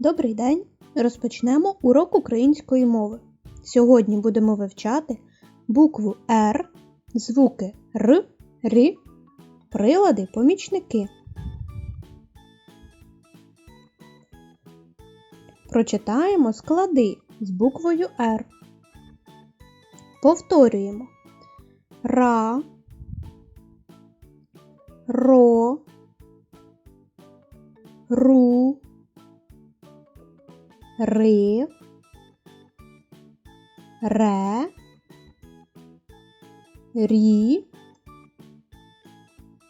Добрий день! Розпочнемо урок української мови. Сьогодні будемо вивчати букву Р, звуки Р, Р, прилади, помічники. Прочитаємо склади з буквою Р. Повторюємо Ра, Ро, Ру, Ри, Ре, Рі,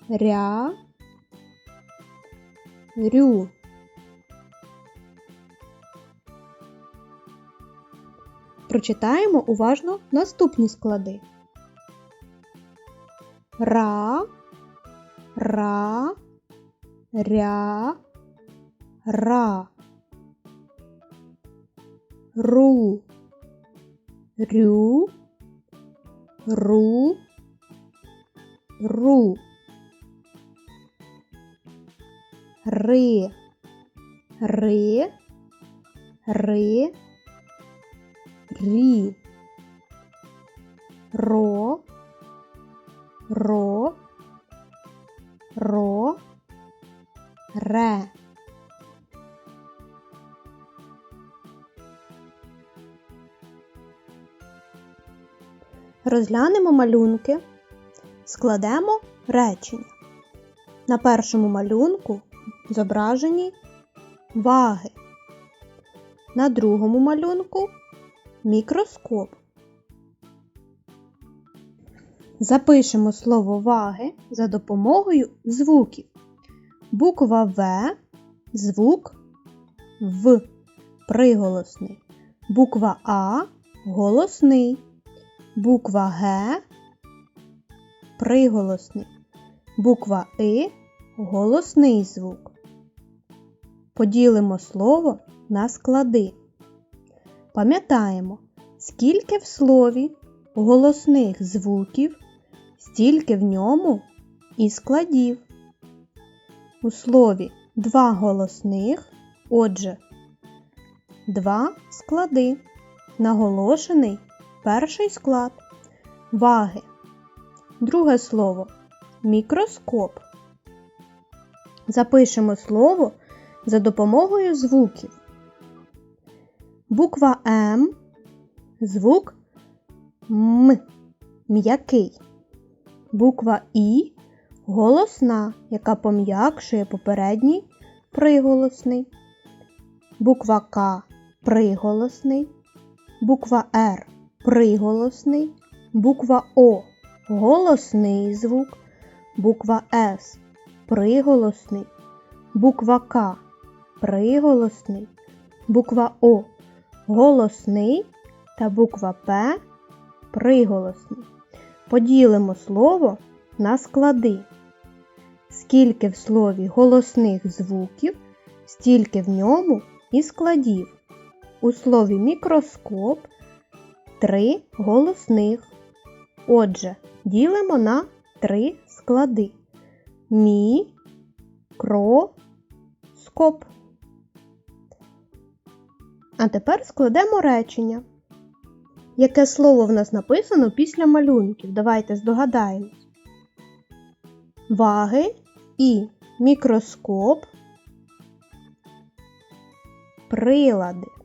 Ря, Рю. Прочитаємо уважно наступні склади. Ра, ра, ря, ра, ру, рю, ру, ру, ри, ри, ри, ро, ро, ро, ре. Розглянемо малюнки, складемо речення. На першому малюнку зображені ваги. На другому малюнку мікроскоп. Запишемо слово ваги за допомогою звуків. Буква В, звук В, приголосний. Буква А голосний. Буква Г приголосний. Буква И голосний звук. Поділимо слово на склади. Пам'ятаємо, скільки в слові голосних звуків, стільки в ньому і складів. У слові два голосних, отже, два склади. Наголошений перший склад ваги. Друге слово мікроскоп. Запишемо слово за допомогою звуків. Буква М, звук М, м'який. Буква І голосна, яка пом'якшує попередній приголосний. Буква К приголосний. Буква Р приголосний. Буква О голосний звук. Буква С приголосний. Буква К приголосний. Буква О голосний та буква П приголосний. Поділимо слово на склади. Скільки в слові голосних звуків, стільки в ньому і складів. У слові мікроскоп три голосних. Отже, ділимо на три склади. Мі, кро, скоп. А тепер складемо речення. Яке слово в нас написано після малюнків? Давайте здогадаємось. Ваги і мікроскоп. Прилади.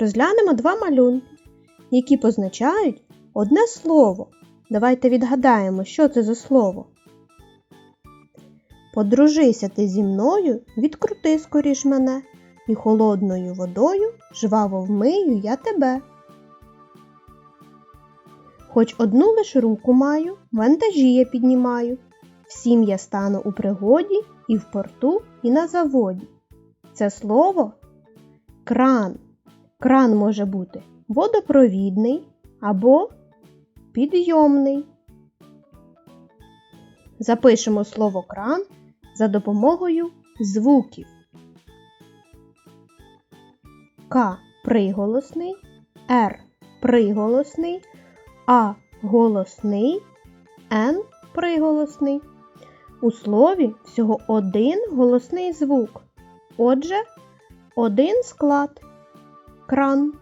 Розглянемо два малюнки, які позначають одне слово. Давайте відгадаємо, що це за слово. Подружися ти зі мною, відкрути скоріш мене, і холодною водою жваво вмию я тебе. Хоч одну лиш руку маю, вантажі я піднімаю, всім я стану у пригоді і в порту, і на заводі. Це слово кран. Кран може бути водопровідний або підйомний. Запишемо слово кран за допомогою звуків. К приголосний, Р приголосний, А голосний, Н приголосний. У слові всього один голосний звук. Отже, один склад кран.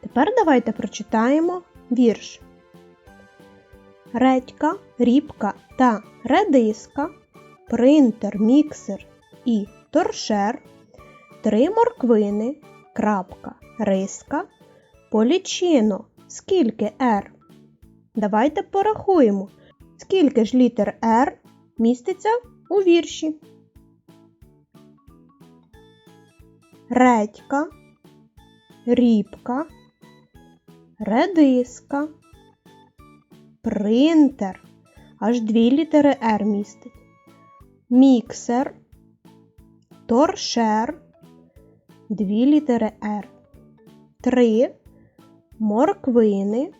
Тепер давайте прочитаємо вірш. Редька, рібка та редиска, принтер, міксер і торшер, три морквини, крапка, риска, полічино, скільки R. Давайте порахуємо, скільки ж літер R міститься у вірші. Редька, рібка, редиска, принтер, аж дві літери R містить, міксер, торшер, дві літери R, три морквини,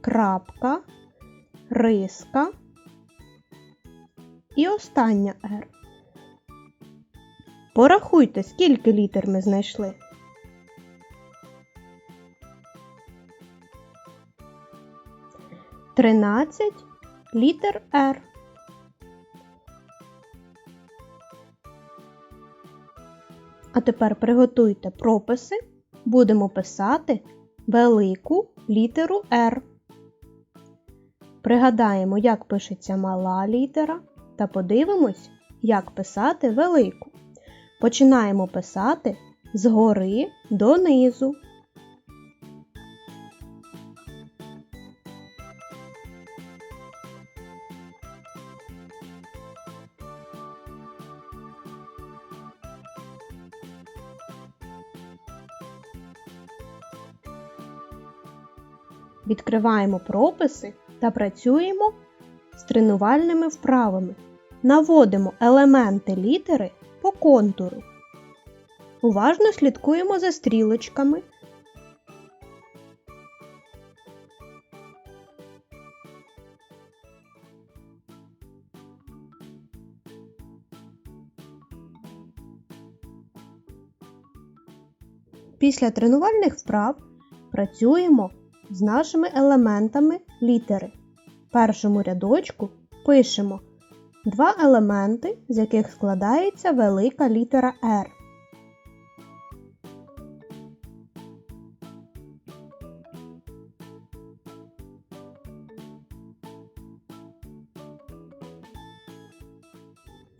крапка, риска. І остання R. Порахуйте, скільки літер ми знайшли. Тринадцять літер R. А тепер приготуйте прописи. Будемо писати велику літеру R. Пригадаємо, як пишеться мала літера, та подивимось, як писати велику. Починаємо писати згори донизу. Відкриваємо прописи та працюємо з тренувальними вправами. Наводимо елементи літери по контуру. Уважно слідкуємо за стрілочками. Після тренувальних вправ працюємо з нашими елементами літери. В першому рядочку пишемо два елементи, з яких складається велика літера R.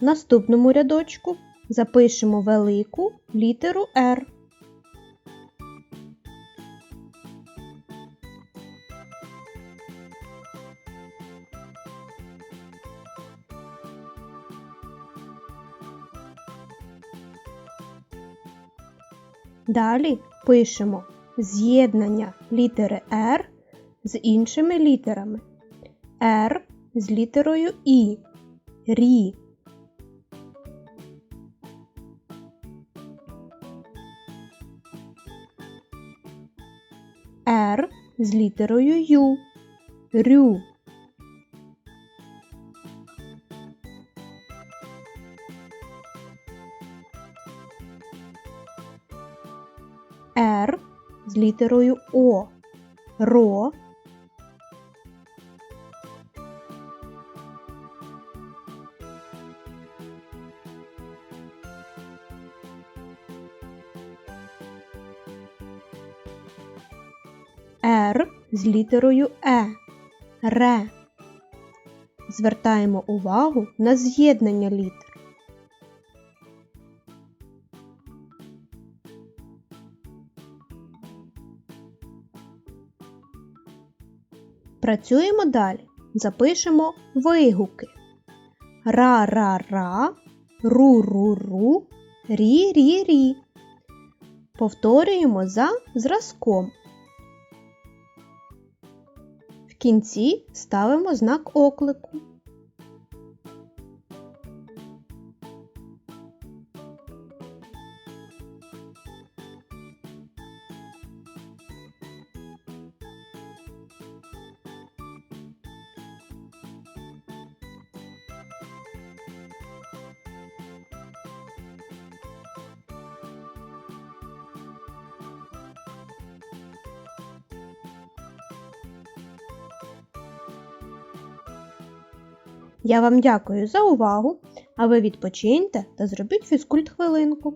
В наступному рядочку запишемо велику літеру R. Далі пишемо з'єднання літери R з іншими літерами. R з літерою І. Рі. R з літерою Ю. Рю. Літерою О. Ро. Р з літерою Е. Ре. Звертаємо увагу на з'єднання літер. Працюємо далі. Запишемо вигуки. Ра-ра-ра, ру-ру-ру, рі-рі-рі. Повторюємо за зразком. В кінці ставимо знак оклику. Я вам дякую за увагу, а ви відпочиньте та зробіть фізкульт хвилинку.